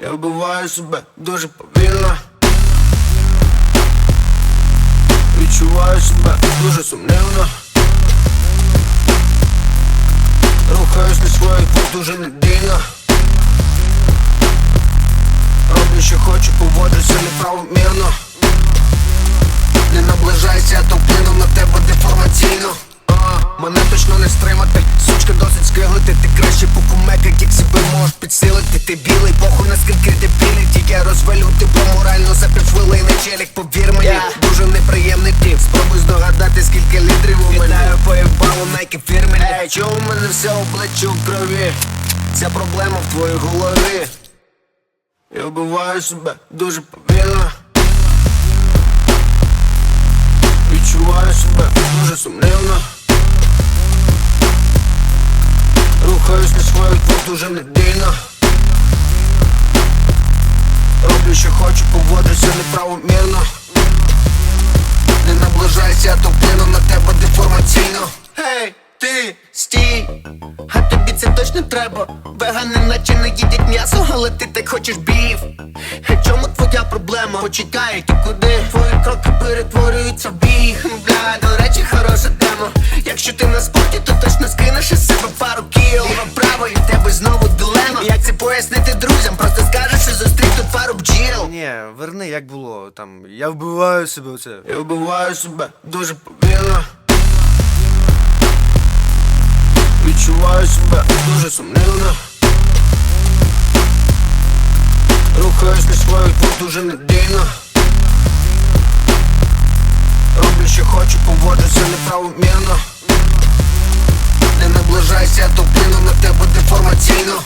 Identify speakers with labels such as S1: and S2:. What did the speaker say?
S1: Я вбиваю себе дуже повільно. Відчуваю себе дуже сумнівно. Рухаюсь на своїх двох дуже надійно. Роблю, що хочу, поводжуся неправомірно. Не наближайся, то вплину на тебе деформаційно. Похуй наскільки дебіліті Я розвалю тебе морально за півхвилини Челік, повір мені, дуже неприємний тип. Спробуй здогадати, скільки літрів у мене. Вітаю, поїбало найки фірмені Ей, чого у мене все обличчя в крові? Ця проблема в твоїй голові. Я вбиваю себе дуже повільно. Відчуваю себе дуже сумнівно. Рухаюсь на своїх двох дуже надійно хочу, поводжуся неправомірно. Не наближайся, то вплину на тебе деформаційно. Гей, ти, стій, а тобі це точно треба? Вегани наче не їдять м'ясо, але ти так хочеш бів. Чому твоя проблема? Почекай, ти куди? Твої кроки перетворюються в біг. Бля, до речі, хороша тема. Якщо ти на спорті, то точно скинеш із себе пару кіл. Ліво право і в тебе знову дилема. Як це пояснити друзям? Просто скажеш,
S2: Ні, верни, як було. Там я вбиваю себе оце.
S1: Я вбиваю себе дуже повільно Відчуваю себе дуже сумнівно Рухаюсь на своїх двох дуже надійно Роблю, що хочу, поводжуся неправомірно Не наближайся, то на тебе деформаційно